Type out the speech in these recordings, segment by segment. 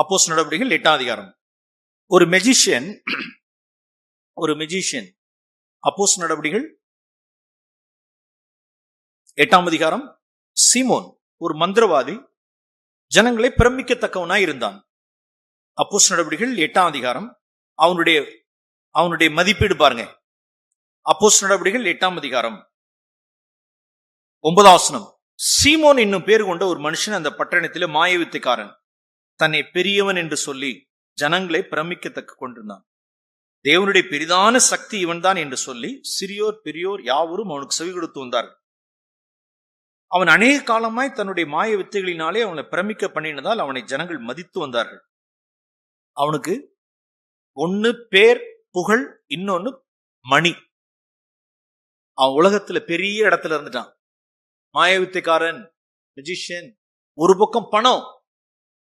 அப்போஸ் நடவடிக்கைகள் எட்டாம் அதிகாரம். ஒரு மெஜிஷியன் ஒரு மெஜிஷியன் அப்போஸ் நடவடிக்கைகள் எட்டாம் அதிகாரம். சிமோன் ஒரு மந்திரவாதி ஜனங்களை பிரமிக்கத்தக்கவனாய் இருந்தான். அப்போஸ் நடவடிக்கைகள் எட்டாம் அதிகாரம். அவனுடைய அவனுடைய மதிப்பீடு பாருங்க. அப்போஸ் நடவடிக்கைகள் எட்டாம் அதிகாரம். ஒன்பதாசனம் சீமோன் என்னும் பேர் கொண்ட ஒரு மனுஷன் அந்த பட்டணத்திலே மாயவித்தைக்காரன். தன்னை பெரியவன் என்று சொல்லி ஜனங்களை பிரமிக்கத்தக்க கொண்டிருந்தான். தேவனுடைய பெரிதான சக்தி இவன்தான் என்று சொல்லி சிறியோர் பெரியோர் யாவரும் அவனுக்கு செவி கொடுத்து வந்தார்கள். அவன் அநேக காலமாய் தன்னுடைய மாய வித்தைகளினாலே அவனை பிரமிக்க பண்ணினதால் அவனை ஜனங்கள் மதித்து வந்தார்கள். அவனுக்கு ஒன்னு பேர் புகழ் இன்னொன்னு மணி. அவன் உலகத்துல பெரிய இடத்துல இருந்துட்டான். மாய வித்தைக்காரன் மெஜிஷியன் ஒரு பக்கம் பணம்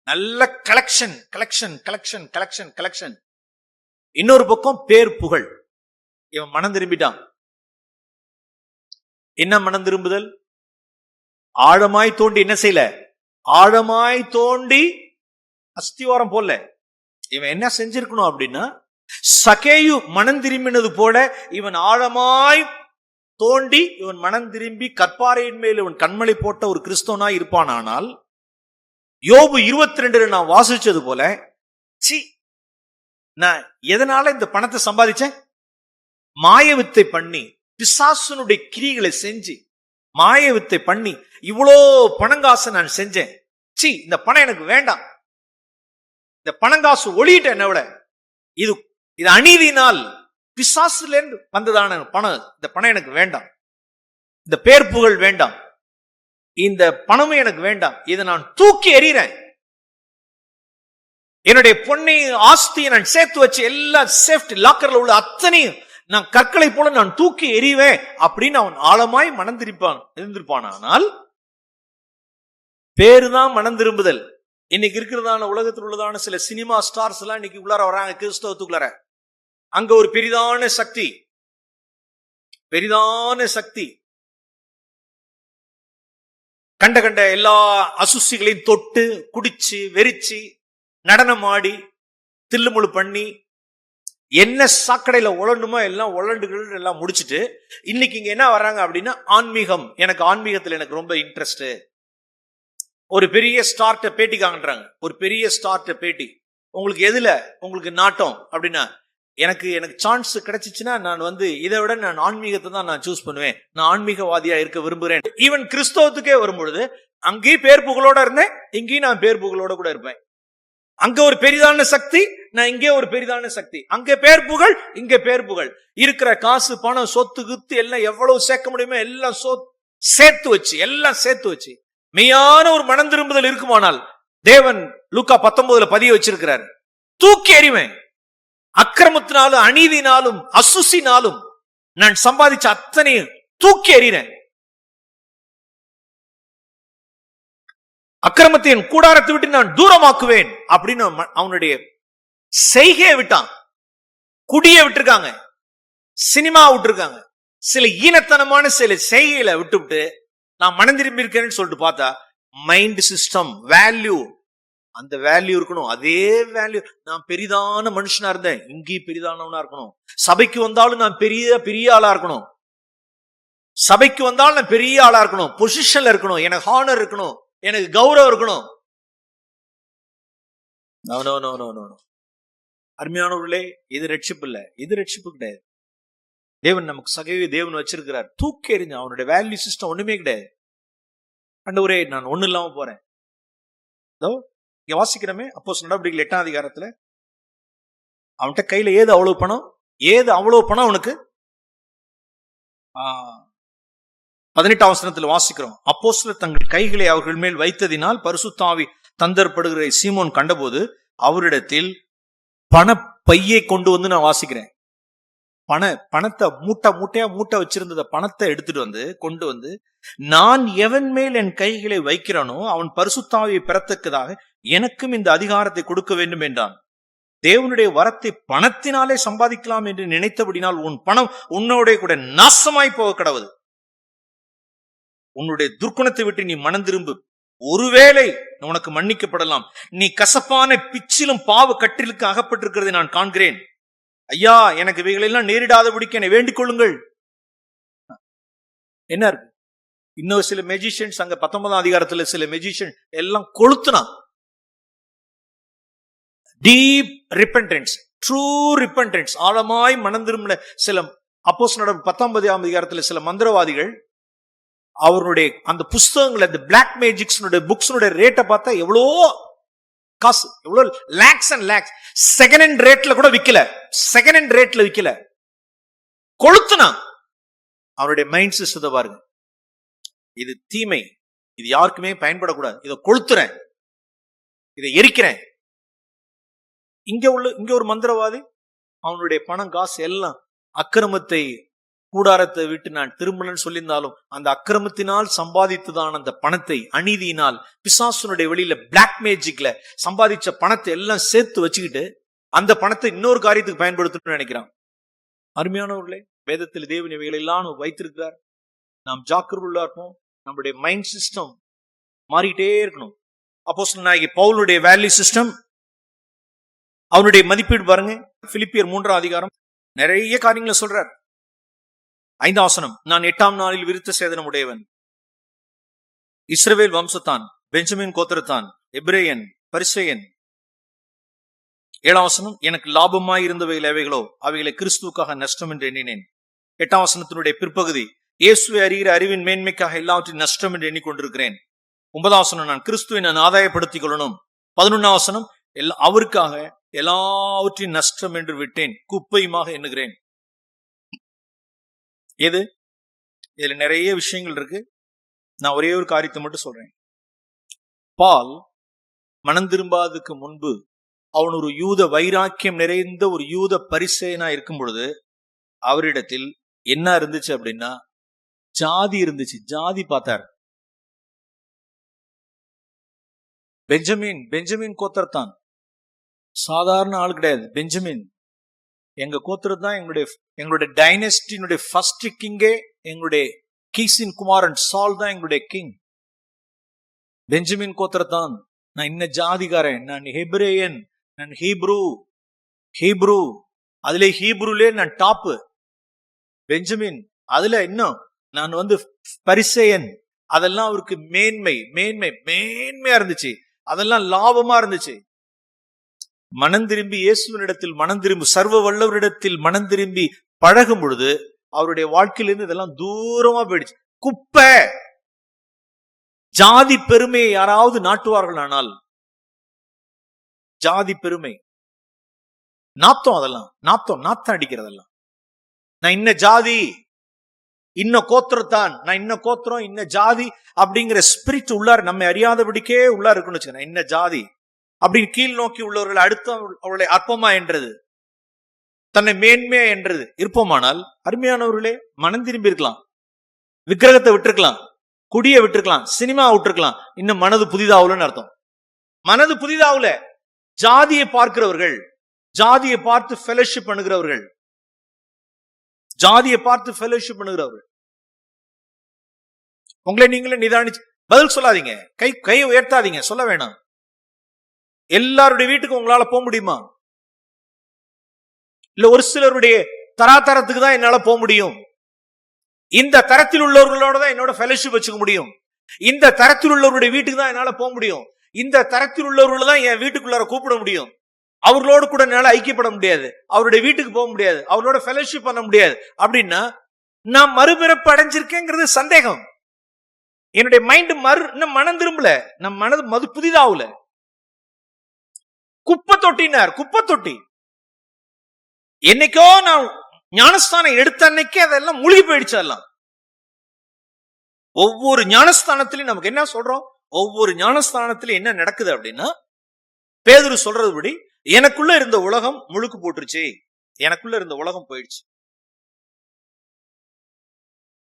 நல்ல collection collection collection collection collection இன்னொரு பக்கம் பேர் புகழ். இவன் மனம் திரும்பிட்டான். என்ன மனம் திரும்புதல்? ஆழமாய் தோண்டி என்ன செய்யல? ஆழமாய் தோண்டி அஸ்திவாரம் போல இவன் என்ன செஞ்சிருக்கணும் அப்படின்னா சகேயு மனம் திரும்பினது போல இவன் ஆழமாய் தோண்டி இவன் மனம் திரும்பி கற்பாறையின் மேல் இவன் கண்மலை போட்ட ஒரு கிறிஸ்தவனாய் இருப்பானானால் யோபு இருபத்தி ரெண்டுல நான் வாசிச்சது போல சி நான் எதனால இந்த பணத்தை சம்பாதிச்சேன்? மாய வித்தை பண்ணி பிசாசனுடைய கிரிகளை செஞ்சு மாய வித்தை பண்ணி இவ்வளோ பணங்காசு நான் செஞ்சேன். சி இந்த பணம் எனக்கு வேண்டாம். இந்த பணங்காசு ஒளியிட்ட என்ன விட இது இது அநீதினால் பிசாசுலேருந்து வந்ததான பணம் இந்த பணம் எனக்கு வேண்டாம். இந்த பேர் புகழ் வேண்டாம். இந்த பணமும் எனக்கு வேண்டாம். இதை நான் தூக்கி எறிகிறேன். என்னுடைய பொண்ணை ஆஸ்தியை நான் சேர்த்து வச்சு எல்லா சேஃப்டி லாக்கர்ல உள்ள அத்தனையும் நான் கற்களை போல நான் தூக்கி எறிவேன் அப்படின்னு அவன் ஆழமாய் மனந்திருப்பான் இருந்திருப்பான் ஆனால் பேருதான் மனம் திரும்புதல். இன்னைக்கு இருக்கிறதான உலகத்தில் உள்ளதான சில சினிமா ஸ்டார்ஸ் எல்லாம் இன்னைக்கு உள்ளார வராங்க கிறிஸ்தவத்துக்குள்ளார. அங்க ஒரு பெரிதான சக்தி. பெரிதான சக்தி. கண்ட கண்ட எல்லா அசுசிகளையும் தொட்டு குடிச்சு வெறிச்சு நடனம் ஆடி தில்லுமுழு பண்ணி என்ன சாக்கடையில உழண்டுமோ எல்லாம் உழண்டுகள் எல்லாம் முடிச்சுட்டு இன்னைக்கு இங்க என்ன வர்றாங்க அப்படின்னா ஆன்மீகம். எனக்கு ஆன்மீகத்துல எனக்கு ரொம்ப இன்ட்ரெஸ்ட் ஒரு பெரிய ஸ்டார்ட்ட பேட்டி காங்கன்றாங்க ஒரு பெரிய ஸ்டார்ட்ட பேட்டி. உங்களுக்கு எதுல? உங்களுக்கு நாட்டம் அப்படின்னா எனக்கு எனக்கு சான்ஸ் கிடைச்சிச்சுன்னா நான் வந்து இதை விட நான் ஆன்மீகத்தை தான் நான் சூஸ் பண்ணுவேன். நான் ஆன்மீகவாதியா இருக்க விரும்புகிறேன் ஈவன் கிறிஸ்தவத்துக்கே வரும்பொழுது அங்கேயும் பேர் புகழோட இருந்தேன் இங்கேயும் நான் பேர் புகழோட கூட இருப்பேன். அங்க ஒரு பெரிதான சக்தி நான் இங்கே ஒரு பெரிதான சக்தி. அங்க பேர் புகழ் இங்க பேர் புகழ் இருக்கிற காசு பணம் சொத்து குத்து எல்லாம் எவ்வளவு சேர்க்க முடியுமோ எல்லாம் சோ சேர்த்து வச்சு எல்லாம் சேர்த்து வச்சு. மெய்யான ஒரு மனம் திரும்புதல் இருக்குமானால் தேவன் லூக்கா பத்தொன்பதுல பதிய வச்சிருக்கிறார். தூக்கி எறிவேன். அக்கிரமத்தினாலும் அநீதினாலும் அசுசினாலும் நான் சம்பாதிச்ச அத்தனையும் தூக்கி எறிகிறேன். அக்கிரமத்தின் கூடாரத்தை விட்டு நான் தூரமாக்குவேன் அப்படின்னு அவனுடைய செய்கையை விட்டான். குடிய விட்டுருக்காங்க. சினிமா விட்டுருக்காங்க. சில ஈனத்தனமான சில செய்கைகளை விட்டு நான் மனம் திரும்பி இருக்கேன்னு சொல்லிட்டு பார்த்தா மைண்ட் சிஸ்டம் வேல்யூ அந்த வேல்யூ இருக்கணும். அதே வேல்யூ நான் பெரிதான மனுஷனா இருந்தேன். இங்கேயும் பெரிதானவனா இருக்கணும். சபைக்கு வந்தாலும் நான் பெரிய பெரிய ஆளா இருக்கணும். சபைக்கு வந்தாலும் நான் பெரிய ஆளா இருக்கணும். பொசிஷன்ல இருக்கணும். எனக்கு ஹானர் இருக்கணும். எனக்கு கௌரவம் இருக்கணும். அருமையானவர்களே இது ரட்சிப்பு இல்ல. இது ரட்சிப்பு கிடையாது. தேவன் நமக்கு சகைவி தேவன் வச்சிருக்கிறார். தூக்கி எறிஞ்ச அவனுடைய வேல்யூ சிஸ்டம் ஒண்ணுமே கிடையாது. ஆண்டவரே நான் ஒண்ணு இல்லாம போறேன். இங்கே வாசிக்கிறோமே அப்போ நடவடிக்கைகள் எட்டாம் அதிகாரத்துல அவன்கிட்ட கையில ஏது அவ்வளவு பணம்? ஏது அவ்வளவு பணம் அவனுக்கு? பதினெட்டாம் வசனத்தில் வாசிக்கிறோம். அப்போஸ்தலர் தங்கள் கைகளை அவர்கள் மேல் வைத்ததினால் பரிசுத்தாவி தந்தரப்படுகிற சீமோன் கண்டபோது அவரிடத்தில் பண பையை கொண்டு வந்து நான் வாசிக்கிறேன். பண பணத்தை மூட்டை மூட்டையா மூட்டை வச்சிருந்தத பணத்தை எடுத்துட்டு வந்து கொண்டு வந்து நான் எவன் மேல் என் கைகளை வைக்கிறானோ அவன் பரிசுத்தாவியை பெறத்தக்கதாக எனக்கும் இந்த அதிகாரத்தை கொடுக்க வேண்டும் என்றான். தேவனுடைய வரத்தை பணத்தினாலே சம்பாதிக்கலாம் என்று நினைத்தபடினால் உன் பணம் உன்னோட கூட நாசமாய் போக கடவுது. உன்னுடைய துர்க்குணத்தை விட்டு நீ மனம் திரும்பு ஒருவேளை உனக்கு மன்னிக்கப்படலாம். நீ கசப்பான பிச்சிலும் பாவ கட்டிலுக்கு அகப்பட்டிருக்கிறதை நான் காண்கிறேன். ஐயா எனக்கு இவைகளெல்லாம் நேரிடாதபடிக்கு என்னை வேண்டிக் கொள்ளுங்கள். என்ன இருக்கு இன்னும் சில மெஜிஷியன்ஸ் அங்க பத்தொன்பதாம் அதிகாரத்துல சில மெஜிஷியன் எல்லாம் கொளுத்துனான் டீப் ரிப்பன்டன்ஸ் ட்ரூ ரிப்பன்டன்ஸ் ஆழமாய் மனம் திரும்பின சில அப்போஸ் நடப்பு பத்தொன்பதாம் அதிகாரத்துல சில மந்திரவாதிகள் அவருடைய அந்த புஸ்தகங்கள் அந்த பிளாக் மேஜிக்ஸ் புக்ஸ்னுடைய ரேட்டை பார்த்தா எவ்வளோ காசு எவ்வளோ lakhs and lakhs second hand ரேட்ல கூட விற்கல செகண்ட் ஹேண்ட் ரேட்ல விற்கல கொளுத்துனா. அவருடைய மைண்ட் சிஸ்டத்தை பாருங்க. இது தீமை. இது யாருக்குமே பயன்படக்கூடாது. இதை கொளுத்துறேன். இதை எரிக்கிறேன். இங்க உள்ள இங்க ஒரு மந்திரவாதி அவனுடைய பணம் காசு எல்லாம் அக்கிரமத்தை கூடாரத்தை விட்டு நான் திரும்பலன்னு சொல்லியிருந்தாலும் அந்த அக்கிரமத்தினால் சம்பாதித்ததான அந்த பணத்தை அநீதியினால் பிசாசுனுடைய வெளியில பிளாக் மேஜிக்ல சம்பாதிச்ச பணத்தை எல்லாம் சேர்த்து வச்சுக்கிட்டு அந்த பணத்தை இன்னொரு காரியத்துக்கு பயன்படுத்தணும்னு நினைக்கிறான். அருமையானவர்களே வேதத்தில் தேவன் இவைகள் எல்லாம் வைத்திருக்கிறார். நாம் ஜாக்கிரதையா இருப்போம். நம்முடைய மைண்ட் சிஸ்டம் மாறிட்டே இருக்கணும். அப்போ நாயகி பவுலுடைய வேல்யூ சிஸ்டம் அவனுடைய மதிப்பீடு பாருங்க. பிலிப்பியர் மூன்றாம் அதிகாரம் நிறைய காரியங்களை சொல்றார். ஐந்து ஆசனம் நான் எட்டாம் நாளில் விருத்த சேதனம் உடையவன். இஸ்ரவேல் வம்சத்தான் பெஞ்சமின் கோத்திரத்தான் எப்ரேயன் பரிசேயன். ஏழாம் வசனம் எனக்கு லாபமாய் இருந்தவைகள் எவைகளோ அவைகளை கிறிஸ்துவுக்காக நஷ்டம் என்று எண்ணினேன். எட்டாம் வசனத்தினுடைய பிற்பகுதி இயேசுவை அறிகிற அறிவின் மேன்மைக்காக எல்லாவற்றையும் நஷ்டம் என்று எண்ணிக்கொண்டிருக்கிறேன். ஒன்பதாம் நான் கிறிஸ்துவை நான் ஆதாயப்படுத்திக் கொள்ளணும். பதினொன்னாவசனம் எல்லா அவருக்காக எல்லாவற்றையும் நஷ்டம் என்று விட்டேன் குப்பையுமாக எண்ணுகிறேன். எது? இதுல நிறைய விஷயங்கள் இருக்கு. நான் ஒரே ஒரு காரியத்தை மட்டும் சொல்றேன். பால் மனம் திரும்பாததுக்கு முன்பு அவன் ஒரு யூத வைராக்கியம் நிறைந்த ஒரு யூத பரிசேனா இருக்கும் பொழுது அவரிடத்தில் என்ன இருந்துச்சு அப்படின்னா ஜாதி இருந்துச்சு. ஜாதி பார்த்தார். பெஞ்சமின் பெஞ்சமின் கோத்தர்தான் சாதாரண ஆள் கிடையாது. பெஞ்சமின். எங்க கோத்தர் தான் எங்களுடைய எங்களுடைய டைனஸ்டினுடைய ஃபர்ஸ்ட் கிங்கே எங்களுடைய கீசின் குமாரன் சால் தான் எங்களுடைய கிங் பெஞ்சமின் கோத்திரத்தான் நான் இன்ன ஜாதிகாரன். நான் ஹெப்ரேயன். நான் ஹீப்ரூ. ஹீப்ரூ. அதுல ஹீப்ரூலே நான் டாப்பு. பெஞ்சமின். அதுல இன்னும் நான் வந்து பரிசேயன். அதெல்லாம் அவருக்கு மேன்மை மேன்மை மேன்மையா இருந்துச்சு. அதெல்லாம் லாபமா இருந்துச்சு. மனம் திரும்பி இயேசுவனிடத்தில் மனம் திரும்பி சர்வ வல்லவரிடத்தில் மனம் திரும்பி பழகும் பொழுது அவருடைய வாழ்க்கையிலிருந்து இதெல்லாம் தூரமா போயிடுச்சு. குப்பை! ஜாதி பெருமையை யாராவது நாட்டுவார்கள் ஆனால் ஜாதி பெருமை. நாத்தம் அதெல்லாம் நாத்தம் நாத்தம் அடிக்கிறதெல்லாம். நான் இன்ன ஜாதி இன்ன கோத்திரத்தான் நான் இன்ன கோத்திரம் இன்ன ஜாதி அப்படிங்கிற ஸ்பிரிட் உள்ளார் நம்ம அறியாதபடிக்கே உள்ளார் இருக்குன்னு வச்சுக்கோங்க. இன்ன ஜாதி அப்படின்னு கீழ் நோக்கி உள்ளவர்கள் அடுத்த அவர்களை அற்பமா என்றது. தன்னை மேன்மையா என்றது. இருப்போமானால் அருமையானவர்களே மனம் திரும்பி இருக்கலாம். விக்கிரகத்தை விட்டுருக்கலாம். குடியை விட்டுருக்கலாம். சினிமா விட்டுருக்கலாம். இன்னும் மனது புதிதாகலன்னு அர்த்தம். மனது புதிதாகல. ஜாதியை பார்க்கிறவர்கள் ஜாதியை பார்த்து ஃபெலோஷிப் பண்ணுகிறவர்கள் ஜாதியை பார்த்து ஃபெலோஷிப் பண்ணுகிறவர்கள் உங்களை நீங்களே நிதானிச்சு பதில் சொல்லாதீங்க. கை கையை உயர்த்தாதீங்க. சொல்ல வேணாம். எல்லாருடைய வீட்டுக்கு உங்களால போக முடியுமா? இல்ல ஒரு சிலருடைய தராதரத்துக்கு தான் என்னால போக முடியும்? இந்த தரத்தில் உள்ளவர்களோட தான் என்னோட ஃபெலோஷிப் வச்சுக்க முடியும். இந்த தரத்தில் உள்ளவருடைய வீட்டுக்கு தான் என்னால போக முடியும். இந்த தரத்தில் உள்ளவர்கள் தான் என் வீட்டுக்குள்ளார கூப்பிட முடியும். அவர்களோடு கூட என்னால் ஐக்கியப்பட முடியாது. அவருடைய வீட்டுக்கு போக முடியாது. அவரோட ஃபெலோஷிப் பண்ண முடியாது. அப்படின்னா நான் மறுபிறப்பு அடைஞ்சிருக்கேங்கிறது சந்தேகம். என்னுடைய மைண்ட் மறு இன்னும் மனம் திரும்பல. நம் மனது மது புதிதாகல குப்பை தொட்டினார் குப்பை தொட்டி. என்னைக்கோ நான் ஞானஸ்தானம் எடுத்த அன்னைக்கே அதெல்லாம் மூழ்கி போயிடுச்சு எல்லாம் ஒவ்வொரு ஞானஸ்தானத்திலையும் நமக்கு என்ன சொல்றோம்? ஒவ்வொரு ஞானஸ்தானத்திலையும் என்ன நடக்குது அப்படின்னா பேதுரு சொல்றதுபடி எனக்குள்ள இருந்த உலகம் முழுக்கு போட்டுருச்சு. எனக்குள்ள இருந்த உலகம் போயிடுச்சு.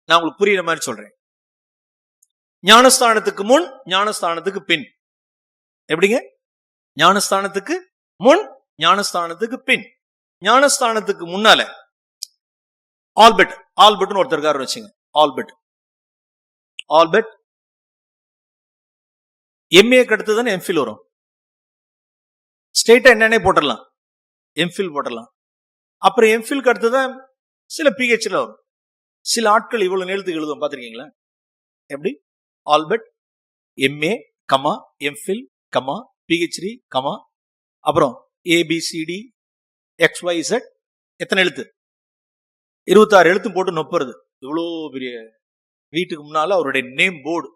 நான் உங்களுக்கு புரியுற மாதிரி சொல்றேன். ஞானஸ்தானத்துக்கு முன் ஞானஸ்தானத்துக்கு பின். எப்படிங்க? ஞானஸ்தானத்துக்கு முன் ஞானஸ்தானத்துக்கு பின். ஞானஸ்தானத்துக்கு முன்னால ஆல்பர்ட் ஆல்பர்ட்னு ஒருத்தர் இருக்காரு வச்சுங்க ஆல்பர்ட். ஆல்பர்ட் எம்ஏக்கு அடுத்து தானே எம்ஃபில் வரும். ஸ்டேட்டா என்னன்னே போட்டுடலாம். எம்ஃபில் போட்டுடலாம். அப்புறம் எம்ஃபில்க்கு அடுத்து தான் சில பிஹெச்ல வரும். சில ஆட்கள் இவ்வளவு நேரத்துக்கு எழுதும் பார்த்திருக்கீங்களா? எப்படி? Albert MA comma MPhil comma PhD comma அப்புறம் ஏபிசிடி எக்ஸ் எத்தனை எழுத்து? இருபத்தாறு எழுத்து போட்டு நொப்புறது. இவ்வளோ பெரிய வீட்டுக்கு முன்னால் அவருடைய நேம் போர்டு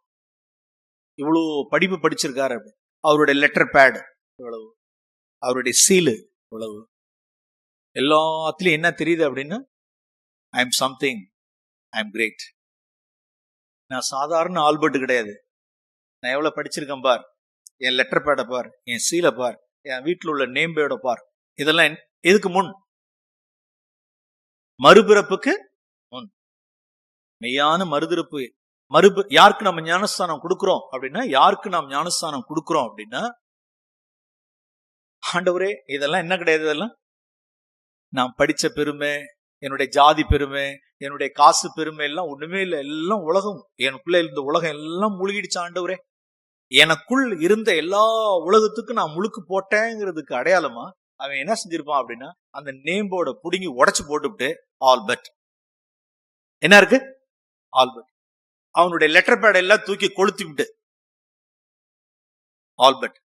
இவ்வளோ படிப்பு படிச்சிருக்காரு அப்படி. அவருடைய லெட்டர் பேடு இவ்வளவு. அவருடைய சீலு இவ்வளவு. எல்லாத்துலேயும் என்ன தெரியுது அப்படின்னா I am something I am great நான் சாதாரண ஆல்பர்ட் கிடையாது. நான் எவ்வளவு படிச்சிருக்கேன் பார். என் லெட்டர் பேடை பார் என் சீலை பார் என் வீட்டில் உள்ள நேம் பேடை பார். இதெல்லாம் எதுக்கு முன்? மறுபிறப்புக்கு முன். மெய்யான மறுதிறப்பு மறுபு யாருக்கு நம்ம ஞானஸ்தானம் கொடுக்குறோம் அப்படின்னா யாருக்கு நாம் ஞானஸ்தானம் கொடுக்குறோம் அப்படின்னா ஆண்டவரே இதெல்லாம் என்ன கிடையாது இதெல்லாம்? நான் படிச்ச பெருமை என்னுடைய ஜாதி பெருமை என்னுடைய காசு பெருமை எல்லாம் ஒண்ணுமே இல்லை. எல்லாம் உலகம் எனக்குள்ள இருந்த உலகம் எல்லாம் முழுகிடுச்சு ஆண்டவரே. எனக்குள் இருந்த எல்லா உலகத்துக்கும் நான் முழுக்கு போட்டேங்கிறதுக்கு அடையாளமா அவன் என்ன செஞ்சிருப்பான் அப்படின்னா அந்த நேம்போட புடுங்கி உடச்சு போட்டுவிட்டு ஆல்பர்ட். என்ன இருக்கு? ஆல்பர்ட். அவனுடைய லெட்டர் பேட எல்லாம் தூக்கி கொளுத்தி விட்டு ஆல்பர்ட்.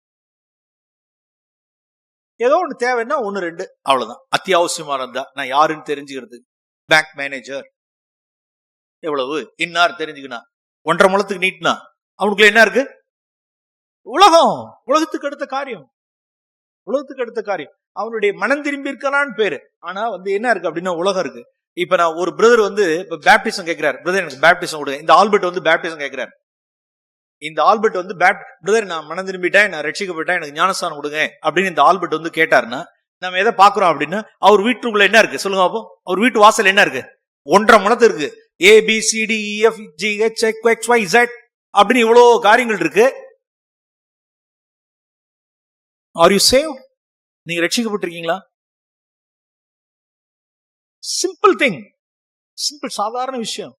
ஏதோ ஒன்று தேவைன்னா ஒன்று ரெண்டு. அவ்வளோதான் அத்தியாவசியமாக இருந்தா நான் யாருன்னு தெரிஞ்சுக்கிறது? பேங்க் மேனேஜர் எவ்வளவு? இன்னார் தெரிஞ்சுக்கினா. ஒன்றரை முளத்துக்கு நீட்னா அவனுக்குள்ள என்ன இருக்கு? உலகம்! உலகத்துக்கு அடுத்த காரியம். உலகத்துக்கு அடுத்த காரியம். அவனுடைய மனம் திரும்பி இருக்கலான்னு பேரு. ஆனா வந்து என்ன இருக்கு அப்படின்னா உலகம் இருக்கு. இப்ப நான் ஒரு பிரதர் வந்து இப்ப பேப்டிசம் கேட்கிறார் பிரதர் எனக்கு பேப்டிசம் கொடுங்க. இந்த ஆல்பர்ட் வந்து பேப்டிசம் கேட்கிறார் இந்த ஆல்பர்ட் வந்து பேட் பிரதர் நான் மனம் திரும்பிட்டேன் நான் ரட்சிக்கப்பட்டேன் எனக்கு ஞானஸ்தானம் கொடுங்க அப்படின்னு இந்த ஆல்பர்ட் வந்து கேட்டாருன்னா நம்ம எதை பாக்குறோம் அப்படின்னா அவர் வீட்டுக்குள்ள என்ன இருக்கு? சொல்லுங்க அப்போ அவர் வீட்டு வாசல் என்ன இருக்கு? ஒன்றரை மனத்து இருக்கு. A B C D F G H X Y Z அப்படின்னு இவ்வளவு காரியங்கள் இருக்கு. ஆர் யூ சேவ் நீங்க ரட்சிக்கப்பட்டிருக்கீங்களா? சிம்பிள் திங் சிம்பிள் சாதாரண விஷயம்.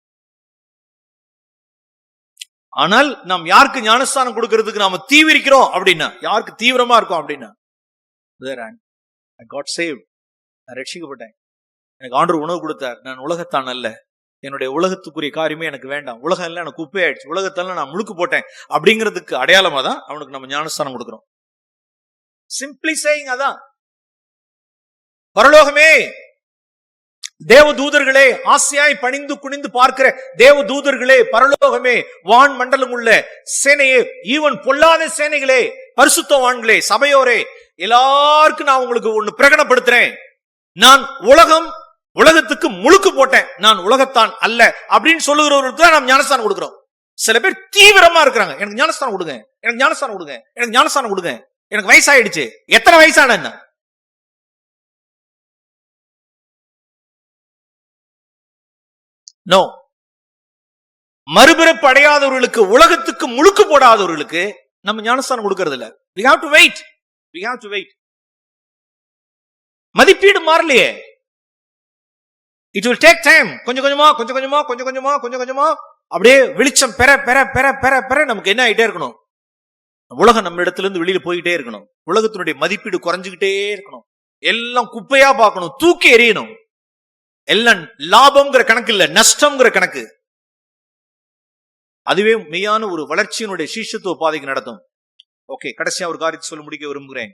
ஆனால் நாம் யாருக்கு ஞானஸ்தானம் கொடுக்கறதுக்கு நாம தீவிரிக்கிறோம் அப்படின்னா? யாருக்கு தீவிரமா இருக்கும் அப்படின்னா? காட் சேவ் நான் ரட்சிக்கப்பட்டேன். எனக்கு ஆண்டு உணவு கொடுத்தார். நான் உலகத்தான் அல்ல. என்னுடைய உலகத்துக்குரிய காரியமே எனக்கு வேண்டாம். உலகம் எல்லாம் எனக்கு குப்பையாயிடுச்சு உலகத்தால நான் முழுக்கு போட்டேன். அப்படிங்கிறதுக்கு அடையாளமா தான் அவனுக்கு நம்ம ஞானஸ்தானம் கொடுக்குறோம். சிம்பிளி சேயிங் அதான். பரலோகமே! தேவ தூதர்களே ஆசையாய் பணிந்து குனிந்து பார்க்கிற தேவ தூதர்களே பரலோகமே வான் மண்டலம் உள்ள சேனையே ஈவன் பொல்லாத சேனைகளே பரிசுத்தவான்களே சபையோரே எல்லாருக்கும் நான் உங்களுக்கு ஒண்ணு பிரகடனப்படுத்துறேன். நான் உலகம் உலகத்துக்கு முழுக்கு போட்டேன். நான் உலகத்தான் அல்ல அப்படின்னு சொல்லுகிறவர்களுக்கு தான் நாம் ஞானஸ்தானம் கொடுக்கிறோம். சில பேர் தீவிரமா இருக்கிறாங்க. எனக்கு ஞானஸ்தானம் கொடுங்க. எனக்கு ஞானஸ்தானம் கொடுங்க. எனக்கு ஞானஸ்தானம் கொடுங்க. எனக்கு வயசாயிடுச்சு. எத்தனை வயசான என்ன நோ மறுபிறப்பு அடையாதவர்களுக்கு உலகத்துக்கு முழுக்கு போடாதவர்களுக்கு நம்ம ஞானஸ்தானம் கொடுக்கறது இல்ல have to wait wait have to wait மதிப்பீடு மாறலையே. இட் வில் டேக் டைம் கொஞ்சம் கொஞ்சமா கொஞ்சம் கொஞ்சமா கொஞ்சம் கொஞ்சமா கொஞ்சம் கொஞ்சமா அப்படியே வெளிச்சம் பெற பெற பெற பெற பெற நமக்கு என்ன ஆயிட்டே இருக்கணும்? உலகம் நம்ம இடத்துல இருந்து வெளியில போயிட்டே இருக்கணும். உலகத்தினுடைய மதிப்பீடு குறைஞ்சுக்கிட்டே இருக்கணும். எல்லாம் குப்பையா பார்க்கணும். தூக்கி எறியணும். எல்லாம் லாபம்ங்கிற கணக்கு இல்ல நஷ்டம்ங்கிற கணக்கு. அதுவே மெய்யான ஒரு வளர்ச்சியினுடைய சீஷத்துவ பாதைக்கு நடத்தும். ஓகே கடைசியா ஒரு காரியத்தை சொல்ல முடிக்க விரும்புகிறேன்.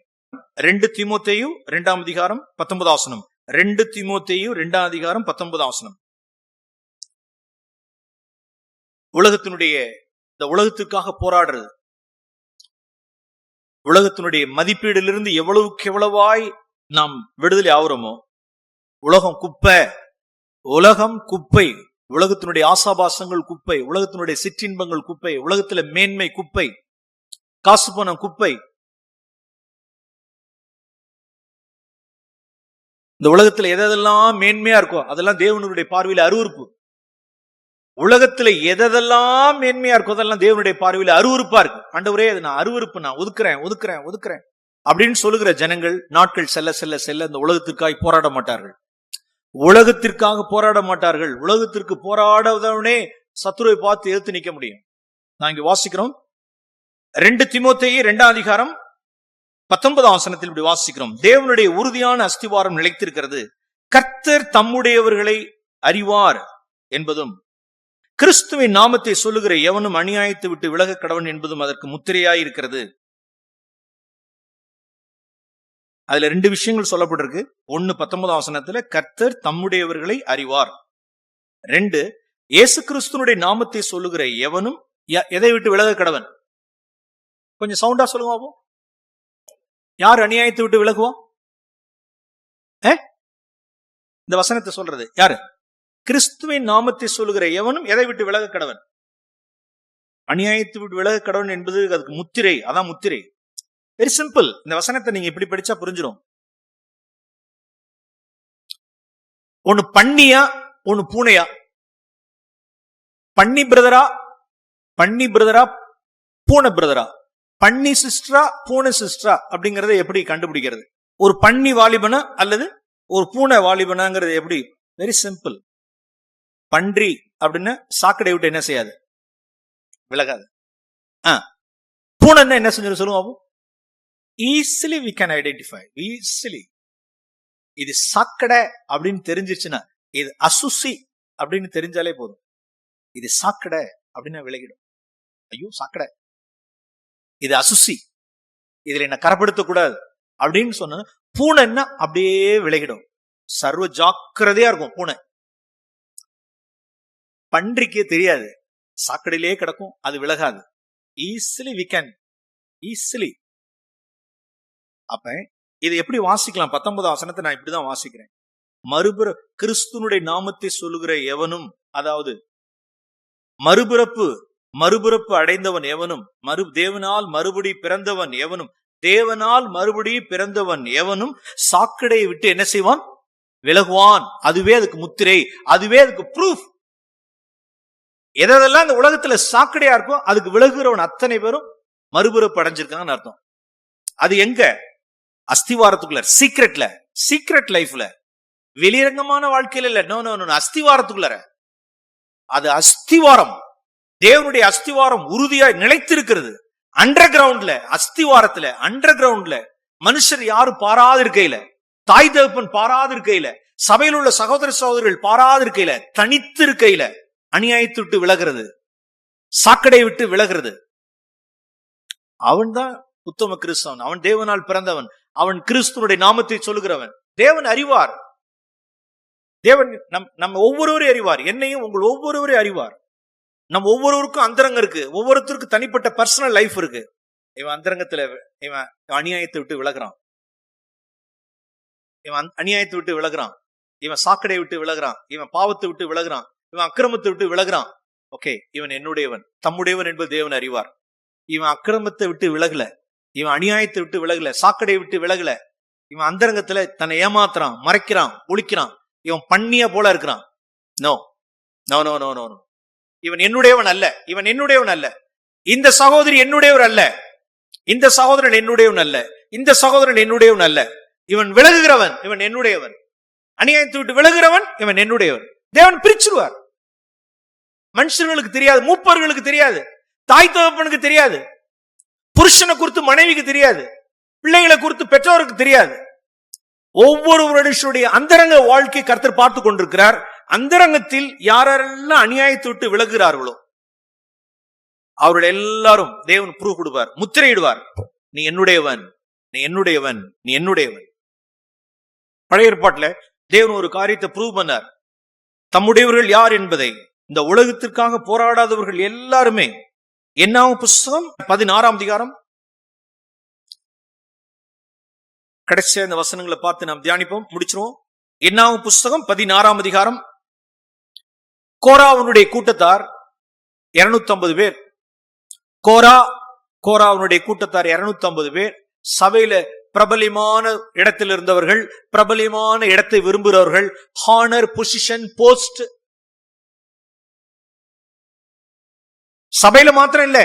ரெண்டு திமுத்தையும் ரெண்டாம் அதிகாரம் பத்தொன்பது ஆசனம். ரெண்டு திமுத்தையும் ரெண்டாம் அதிகாரம் பத்தொன்பது ஆசனம். உலகத்தினுடைய இந்த உலகத்துக்காக போராடுறது. உலகத்தினுடைய மதிப்பீடிலிருந்து எவ்வளவுக்கு எவ்வளவாய் நாம் விடுதலை ஆகுறோமோ உலகம் குப்பை. உலகம் குப்பை உலகத்தினுடைய ஆசாபாசங்கள் குப்பை உலகத்தினுடைய சிற்றின்பங்கள் குப்பை உலகத்துல மேன்மை குப்பை காசு பணம் குப்பை. இந்த உலகத்துல எதெல்லாம் மேன்மையா இருக்கோ அதெல்லாம் தேவனுடைய பார்வையில அருவறுப்பு உலகத்துல எதெல்லாம் மேன்மையா இருக்கோ அதெல்லாம் தேவனுடைய பார்வையில அருவறுப்பா இருக்கு. ஆண்டவரே அது நான் அருவருப்பு நான் ஒதுக்குறேன் ஒதுக்குறேன் ஒதுக்குறேன். அப்படின்னு சொல்லுகிற ஜனங்கள் நாட்கள் செல்ல செல்ல செல்ல இந்த உலகத்திற்காய் போராட மாட்டார்கள். உலகத்திற்காக போராட மாட்டார்கள். உலகத்திற்கு போராடாதவனே சத்துருவை பார்த்து எதிர்த்து நிக்க முடியும். நான் இங்க வாசிக்கிறோம். ரெண்டு திமுத்தையே இரண்டாம் அதிகாரம் பத்தொன்பதாம் வசனத்தில் இப்படி வாசிக்கிறோம். தேவனுடைய உறுதியான அஸ்திவாரம் நிலைத்திருக்கிறது. கர்த்தர் தம்முடையவர்களை அறிவார் என்பதும் கிறிஸ்துவின் நாமத்தை சொல்லுகிற எவனும் அநியாயத்தை விட்டு விலக கடவன் என்பதும் அதற்கு முத்திரையாயிருக்கிறது. அதுல ரெண்டு விஷயங்கள் சொல்லப்பட்டிருக்கு. ஒன்னு பத்தொன்பதாம் வசனத்துல கர்த்தர் தம்முடையவர்களை அறிவார். ரெண்டு இயேசு கிறிஸ்துனுடைய நாமத்தை சொல்லுகிற எவனும் எதை விட்டு விலக கடவன் கொஞ்சம் சவுண்டா சொல்லுங்க பாப்போம் யார் அநியாயத்தை விட்டு விலகுவோம் ஏ? இந்த வசனத்தை சொல்றது யாரு? கிறிஸ்துவின் நாமத்தை சொல்லுகிற எவனும் எதை விட்டு விலக கடவன் அநியாயத்தை விட்டு விலக கடவன் என்பது அதுக்கு முத்திரை அதான் முத்திரை. வெரி சிம்பிள் இந்த வசனத்தை நீங்க இப்படி படிச்சா புரிஞ்சிடும் ஒன்னு பண்ணியா ஒன்னு பூனையா? பண்ணி பிரதரா பண்ணி பிரதரா பூனை பிரதரா பண்ணி சிஸ்டரா பூனை சிஸ்டரா அப்படிங்கறத எப்படி கண்டுபிடிக்கிறது? ஒரு பண்ணி வாலிபனா அல்லது ஒரு பூனை வாலிபனாங்கிறது எப்படி? வெரி சிம்பிள் பன்றி அப்படின்னு சாக்கடை விட்டு என்ன செய்யாது? விலகாது. ஆ. பூனைன்னா என்ன செஞ்சிடும் சொல்லுங்க easily we can identify easily இது சாக்கடை அப்படின்னு தெரிஞ்சிச்சுன்னா இது அசுசி அப்படின்னு தெரிஞ்சாலே போதும். இது சாக்கடை அப்படின்னு விலகிடும். ஐயோ சாக்கடை. இது அசுசி. இதுல என்ன கரப்படுத்த கூடாது அப்படின்னு சொன்ன பூனைன்னா அப்படியே விலகிடும். சர்வ ஜாக்கிரதையா இருக்கும் பூனை. பன்றிக்கே தெரியாது. சாக்கடையிலே கிடக்கும் அது விலகாது. ஈஸிலி வி கேன் ஈஸிலி அப்ப இதை எப்படி வாசிக்கலாம்? பத்தொன்பதாம் வசனத்தை நான் இப்படிதான் வாசிக்கிறேன். மறுபுற கிறிஸ்துனுடைய நாமத்தை சொல்லுகிற எவனும் அதாவது மறுபிறப்பு மறுபிறப்பு அடைந்தவன் எவனும் மறு தேவனால் மறுபடி பிறந்தவன் எவனும் தேவனால் மறுபடி பிறந்தவன் எவனும் சாக்கடையை விட்டு என்ன செய்வான்? விலகுவான். அதுவே அதுக்கு முத்திரை அதுவே அதுக்கு ப்ரூஃப் எதெல்லாம் இந்த உலகத்துல சாக்கடையா இருக்கோ அதுக்கு விலகுறவன் அத்தனை பேரும் மறுபிறப்பு அடைஞ்சிருக்காங்கன்னு அர்த்தம். அது எங்க? அஸ்திவாரத்துக்குள்ள சீக்ரெட்ல சீக்ரெட் லைஃப்ல வெளியரங்கமான வாழ்க்கையில இல்ல. நோ நோ நோ அஸ்திவாரத்துக்குள்ள அது அஸ்திவாரம். தேவனுடைய அஸ்திவாரம் உறுதியா நிலைத்திருக்கிறது. அண்டர் கிரவுண்ட்ல அஸ்திவாரத்துல அண்டர் கிரவுண்ட்ல மனுஷர் யாரும் பாராது இருக்கையில தாய் தகப்பன் பாராது இருக்கையில சபையில் உள்ள சகோதர சகோதரிகள் பாராது இருக்கையில தனித்து இருக்கையில அநியாயத்தை விட்டு விலகிறது. சாக்கடை விட்டு விலகிறது. அவன்தான் உத்தம கிறிஸ்தவன். அவன் தேவனால் பிறந்தவன். அவன் கிறிஸ்துவனுடைய நாமத்தை சொல்லுகிறவன். தேவன் அறிவார். தேவன் நம் நம்ம ஒவ்வொருவரையும் அறிவார். என்னையும் உங்கள் ஒவ்வொருவரையும் அறிவார். நம்ம ஒவ்வொருவருக்கும் அந்தரங்கம் இருக்கு. ஒவ்வொருத்தருக்கும் தனிப்பட்ட பர்சனல் லைஃப் இருக்கு. இவன் அந்தரங்கத்துல இவன் அநியாயத்தை விட்டு விலகுறான். இவன் அநியாயத்தை விட்டு விலகிறான். இவன் சாக்கடை விட்டு விலகிறான். இவன் பாவத்தை விட்டு விலகுறான். இவன் அக்கிரமத்தை விட்டு விலகுறான். ஓகே இவன் என்னுடையவன். தம்முடையவன் என்பது தேவன் அறிவார். இவன் அக்கிரமத்தை விட்டு விலகல. இவன் அநியாயத்தை விட்டு விலகல சாக்கடையை விட்டு விலகல. இவன் அந்தரங்கத்துல தன்னை ஏமாத்துறான் மறைக்கிறான் ஒழிக்கிறான். இவன் பண்ணிய போல இருக்கிறான். No no no no no இவன் என்னுடையவன் அல்ல. இவன் என்னுடையவன் அல்ல. இந்த சகோதரி என்னுடையவர் அல்ல. இந்த சகோதரன் என்னுடையவன் அல்ல. இந்த சகோதரன் என்னுடையவன் அல்ல. இவன் விலகுகிறவன் இவன் என்னுடையவன். அநியாயத்தை விட்டு விலகுகிறவன் இவன் என்னுடையவன். தேவன் பிரிச்சிருவார். மனுஷர்களுக்கு தெரியாது மூப்பர்களுக்கு தெரியாது. தாய் தகப்பனுக்கு தெரியாது. புருஷனை குறித்து மனைவிக்கு தெரியாது. பிள்ளைகளை குறித்து பெற்றோருக்கு தெரியாது. ஒவ்வொரு மனுஷனுடைய அந்தரங்க வாழ்க்கை கர்த்தர் பார்த்து கொண்டிருக்கிறார். அந்தரங்கத்தில் யாரெல்லாம் அநியாயத்தை விட்டு விலகுகிறார்களோ அவர்கள் எல்லாரும் தேவன் ப்ரூவ் கொடுப்பார். முத்திரையிடுவார். நீ என்னுடையவன் நீ என்னுடையவன் நீ என்னுடையவன். பழைய ஏற்பாட்டுல தேவன் ஒரு காரியத்தை ப்ரூவ் பண்ணார். தம்முடையவர்கள் யார் என்பதை. இந்த உலகத்திற்காக போராடாதவர்கள் எல்லாருமே என்னாவும் புஸ்தகம்? பதினாறாம் அதிகாரம். கடைசியா இந்த வசனங்களை பார்த்து நாம் தியானிப்போம் முடிச்சிருவோம். என்னாவும் புஸ்தகம்? பதினாறாம் அதிகாரம். கோராவனுடைய கூட்டத்தார் 250 பேர். கோரா கோராவனுடைய கூட்டத்தார் 250 பேர். சபையில பிரபலியமான இடத்தில் இருந்தவர்கள் பிரபலியமான இடத்தை விரும்புகிறவர்கள் ஹானர் பொசிஷன் போஸ்ட் சபையில மாத்திரம் இல்ல.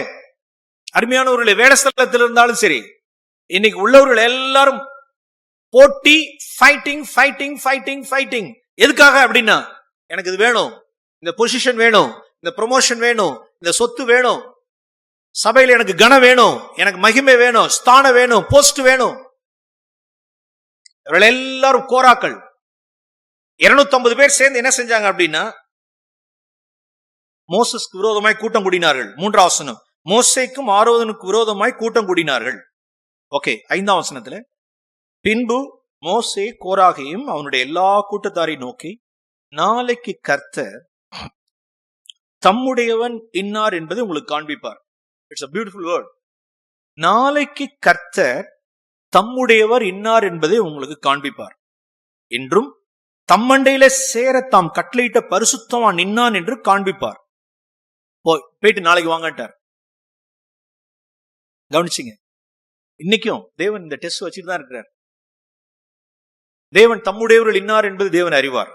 அருமையானவர்களே வேடஸ்தலத்தில் இருந்தாலும் சரி இன்னைக்கு உள்ளவர்கள் எல்லாரும் போட்டி ஃபைட்டிங் ஃபைட்டிங் ஃபைட்டிங் ஃபைட்டிங் எதுக்காக அப்படின்னா எனக்கு இது வேணும் இந்த பொசிஷன் வேணும் இந்த ப்ரொமோஷன் வேணும் இந்த சொத்து வேணும். சபையில் எனக்கு கனம் வேணும் எனக்கு மகிமை வேணும் ஸ்தானம் வேணும் போஸ்ட் வேணும். இவர்கள் எல்லாரும் கோராக்கள் 250 பேர் சேர்ந்து என்ன செஞ்சாங்க அப்படின்னா மோசஸ்க்கு விரோதமாய் கூட்டம் கூடினார்கள். மூன்றாம் வசனம். மோசேக்கும் ஆரோதனுக்கு விரோதமாய் கூட்டம் கூடினார்கள். ஓகே ஐந்தாம் வசனத்துல. பின்பு மோசே கோராகையும் அவனுடைய எல்லா கூட்டத்தாரையும் நோக்கி நாளைக்கு கர்த்தர் தம்முடையவன் இன்னார் என்பதை உங்களுக்கு காண்பிப்பார். இட்ஸ் அ பியூட்டிஃபுல் வேர்ட் நாளைக்கு கர்த்தர் தம்முடையவர் இன்னார் என்பதை உங்களுக்கு காண்பிப்பார். என்றும் தம்மண்டையில சேர தாம் கட்டளையிட்ட பரிசுத்தவான் நின்னான் என்று காண்பிப்பார். போய் போயிட்டு நாளைக்கு வாங்கட்டார் கவனிச்சிங்க. இன்னைக்கும் தேவன் இந்த டெஸ்ட் வச்சுட்டு தான் இருக்கிறார். தேவன் தம்முடையவர்கள் இன்னார் என்பது தேவன் அறிவார்.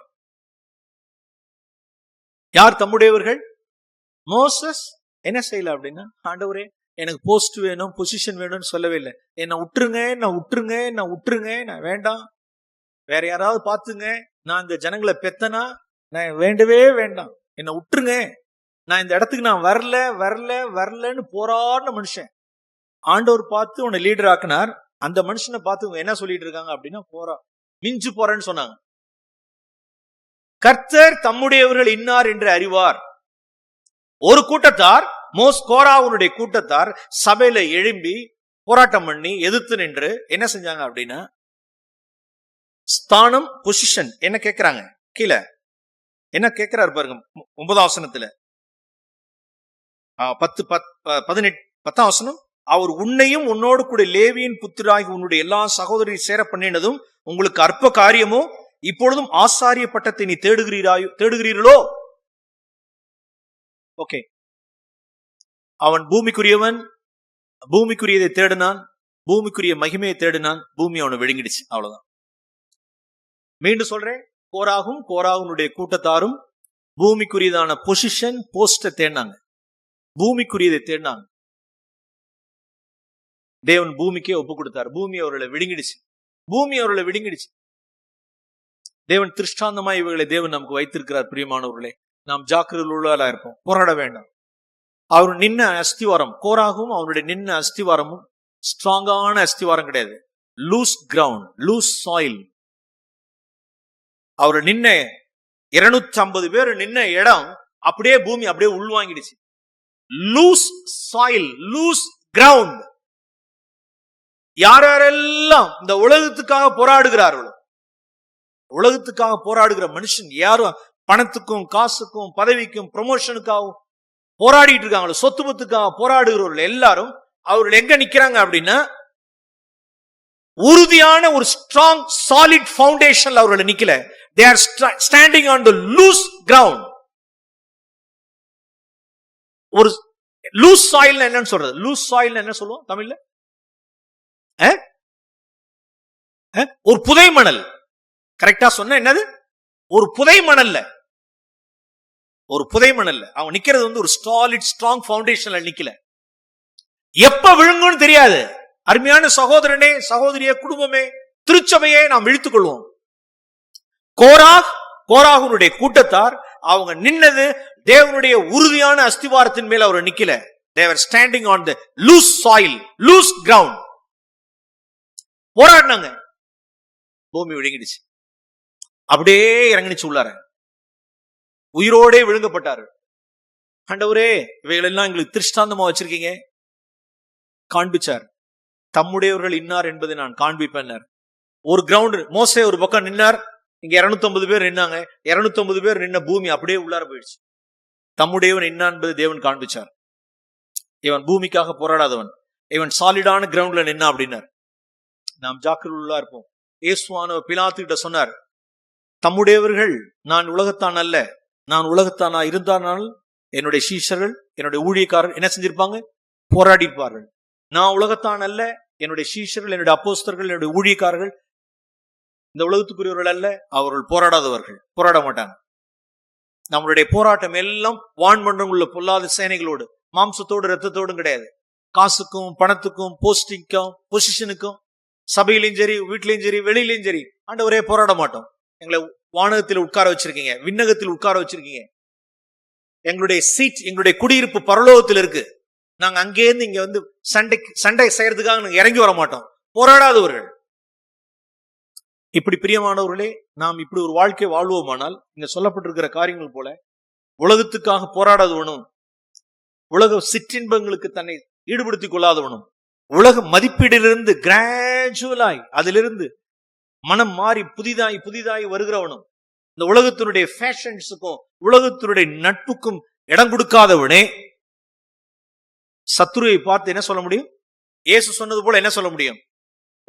யார் தம்முடையவர்கள்? மோசஸ். என்ன செய்யல அப்படின்னா ஆண்டவரே எனக்கு போஸ்ட் வேணும் பொசிஷன் வேணும்னு சொல்லவே இல்லை. என்னை விட்டுருங்க நான் விட்டுருங்க நான் விட்டுருங்க நான் வேண்டாம். வேற யாராவது பார்த்துங்க நான் இந்த ஜனங்களை பெத்தனா நான் வேண்டவே வேண்டாம். என்னை விட்டுருங்க நான் இந்த இடத்துக்கு நான் வரல வரல வரலன்னு போராடின மனுஷன். ஆண்டவர் பார்த்து உன்னை லீடர் ஆக்குனார். அந்த மனுஷனை பார்த்து இவங்க என்ன சொல்லிட்டு இருக்காங்க அப்படின்னா போறா. மிஞ்சு போறேன்னு சொன்னாங்க. கர்த்தர் தம்முடையவர்கள் இன்னார் என்று அறிவார். ஒரு கூட்டத்தார் மோஸ் கோராவுனுடைய கூட்டத்தார் சபையில எழும்பி போராட்டம் பண்ணி எதிர்த்து நின்று என்ன செஞ்சாங்க அப்படின்னா ஸ்தானம் பொசிஷன் என்ன கேட்கிறாங்க கீழே. என்ன கேக்குறாரு பாருங்க ஒ- ஒன்பதாம் வசனத்துல. பத்து பத் பதினெட்டு பத்தாம் வசனம் அவர் உன்னையும் உன்னோடு கூட லேவியின் புத்திராகி உன்னுடைய எல்லா சகோதரி சேர பண்ணினதும் உங்களுக்கு அற்ப காரியமோ? இப்பொழுதும் ஆசாரிய பட்டத்தை நீ தேடுகிறீராயோ தேடுகிறீர்களோ? ஓகே. அவன் பூமிக்குரியவன் பூமிக்குரியதை தேடினான் பூமிக்குரிய மகிமையை தேடினான் பூமி அவனை விழுங்கிடுச்சு அவ்வளவுதான். மீண்டும் சொல்றேன் கோராகும் கோராகுனுடைய கூட்டத்தாரும் பூமிக்குரியதான பொசிஷன் போஸ்ட தேடினாங்க. பூமிக்குரியதை தேடினாங்க. தேவன் பூமிக்கே ஒப்பு கொடுத்தார். பூமி அவர்களை விடுங்கிடுச்சு. பூமி அவர்களை விடுங்கிடுச்சு. தேவன் திருஷ்டாந்தமாய் இவைகளை தேவன் நமக்கு வைத்திருக்கிறார் பிரியமானவர்களே. நாம் ஜாக்கிரதை இருப்போம். போராட வேண்டாம். அவர் நின்ன அஸ்திவாரம் கோராகவும் அவருடைய நின்ன அஸ்திவாரமும் ஸ்ட்ராங்கான அஸ்திவாரம் கிடையாது. லூஸ் கிரவுண்ட் லூஸ் சாயில் அவர் நின்ன இருநூத்தி ஐம்பது பேர் நின்ன இடம் அப்படியே பூமி அப்படியே உள்வாங்கிடுச்சு. லூஸ் சாயில் லூஸ் கிரவுண்ட் யார் யாரெல்லாம் இந்த உலகத்துக்காக போராடுகிறார்களோ உலகத்துக்காக போராடுகிற மனுஷன் யாரும் பணத்துக்கும் காசுக்கும் பதவிக்கும் ப்ரமோஷனுக்காகவும் போராடிட்டு இருக்காங்களோ சொத்து பத்துக்காக போராடுகிறவர்கள் எல்லாரும் அவர்கள் எங்க நிக்கிறாங்க அப்படின்னா உறுதியான ஒரு ஸ்ட்ராங் சாலிட் ஃபவுண்டேஷன்ல அவர்கள் நிக்கல. They are standing on the loose ground ஒரு லூஸ் சாயில் என்னன்னு சொல்றது? லூஸ் சாயில் என்ன சொல்லுவோம் தமிழ்ல? ஒரு புதை மணல். கரெக்டா சொன்ன என்னது? ஒரு புதை மணல்ல. ஒரு புதை மணல்ல. அவன் நிக்கிறது வந்து ஒரு ஸ்டாலிட் ஸ்ட்ராங் பவுண்டேஷன்ல நிக்கல. எப்ப விழுங்கும்னு தெரியாது. அருமையான சகோதரனே சகோதரிய குடும்பமே திருச்சபையே நாம் இழுத்துக் கொள்வோம். கோராக் கோராகுனுடைய கூட்டத்தார் அவங்க நின்னது தேவனுடைய உறுதியான அஸ்திவாரத்தின் மேல அவர் நிக்கல. They're standing on the loose soil loose ground போராடினாங்க. பூமி விழுங்கிடுச்சு. அப்படியே இறங்கிடுச்சு உள்ளார. உயிரோடே விழுங்கப்பட்டாரு. ஆண்டவரே இவைகளெல்லாம் எங்களுக்கு திருஷ்டாந்தமா வச்சிருக்கீங்க. காண்பிச்சார். தம்முடையவர்கள் இன்னார் என்பதை நான் காண்பிப்பேன் ஒரு கிரவுண்ட் மோசே ஒரு பக்கம் நின்னார். இங்க 250 பேர் நின்னாங்க. 250 பேர் நின்ன பூமி அப்படியே உள்ளார போயிடுச்சு. தம்முடையவன் என்ன என்பதை தேவன் காண்பிச்சார். இவன் பூமிக்காக போராடாதவன். இவன் சாலிடான கிரவுண்ட்ல நின்னா அப்படின்னார். நாம் ஜாக்கிரதையா இருப்போம். ஏசுவானவர் பிலாத்து கிட்ட சொன்னார் தம்முடையவர்கள் நான் உலகத்தான் அல்ல. நான் உலகத்தானா இருந்தானால் என்னுடைய சீஷர்கள் என்னுடைய ஊழியக்காரர் என்ன செஞ்சிருப்பாங்க? போராடிப்பார்கள். நான் உலகத்தான் அல்ல. என்னுடைய சீஷர்கள் என்னுடைய அப்போஸ்தர்கள் என்னுடைய ஊழியக்காரர்கள் இந்த உலகத்துக்குரியவர்கள் அல்ல. அவர்கள் போராடாதவர்கள். போராட மாட்டாங்க. நம்மளுடைய போராட்டம் எல்லாம் வான் மன்றங்குள்ள பொல்லாத சேனைகளோடு மாம்சத்தோடு ரத்தத்தோடும் கிடையாது. காசுக்கும் பணத்துக்கும் போஸ்டிங்க்கும் பொசிஷனுக்கும் சபையிலையும் சரி வீட்லயும் சரி வெளியிலயும் சரி ஆண்டவரே போராட மாட்டோம். எங்களை வானகத்தில் உட்கார வச்சிருக்கீங்க விண்ணகத்தில் உட்கார வச்சிருக்கீங்க. எங்களுடைய சீட் எங்களுடைய குடியிருப்பு பரலோகத்தில் இருக்கு. நாங்க அங்கேருந்து இங்க வந்து சண்டைக்கு சண்டை செய்யறதுக்காக நாங்க இறங்கி வர மாட்டோம். போராடாதவர்கள். இப்படி பிரியமானவர்களே நாம் இப்படி ஒரு வாழ்க்கை வாழ்வோமானால் இங்க சொல்லப்பட்டிருக்கிற காரியங்கள் போல உலகத்துக்காக போராடாதவனும் உலக சிற்றின்பங்களுக்கு தன்னை ஈடுபடுத்திக் கொள்ளாதவனும் உலக மதிப்பீடிலிருந்து கிராஜுவலாய் அதிலிருந்து மனம் மாறி புதிதாய் புதிதாய் வருகிறவனும் இந்த உலகத்தினுடைய ஃபேஷன்ஸுக்கும் உலகத்தினுடைய நட்புக்கும் இடம் கொடுக்காதவனே சத்துருவை பார்த்து என்ன சொல்ல முடியும்? இயேசு சொன்னது போல என்ன சொல்ல முடியும்?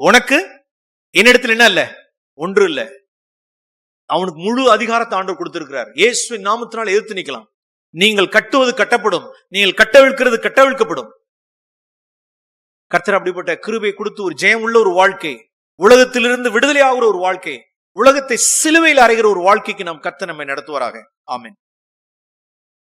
உனக்கு என்னிடத்துல என்ன இல்ல? ஒன்று இல்லை. அவனுக்கு முழு அதிகாரத்தை ஆண்டு கொடுத்திருக்கிறார். இயேசுவின் நாமத்தினால் எதிர்த்து நிக்கலாம் நீங்கள் கட்டுவது கட்டப்படும். நீங்கள் கட்டவிழ்க்கிறது கட்டவிழ்க்கப்படும். கர்த்தர் அப்படிப்பட்ட கிருபை கொடுத்து ஒரு ஜெயம் உள்ள ஒரு வாழ்க்கை உலகத்திலிருந்து விடுதலை ஆகிற ஒரு வாழ்க்கை உலகத்தை சிலுவையில் அறைகிற ஒரு வாழ்க்கைக்கு நாம் கர்த்தர் நம்மை நடத்துவாராக. ஆமீன்.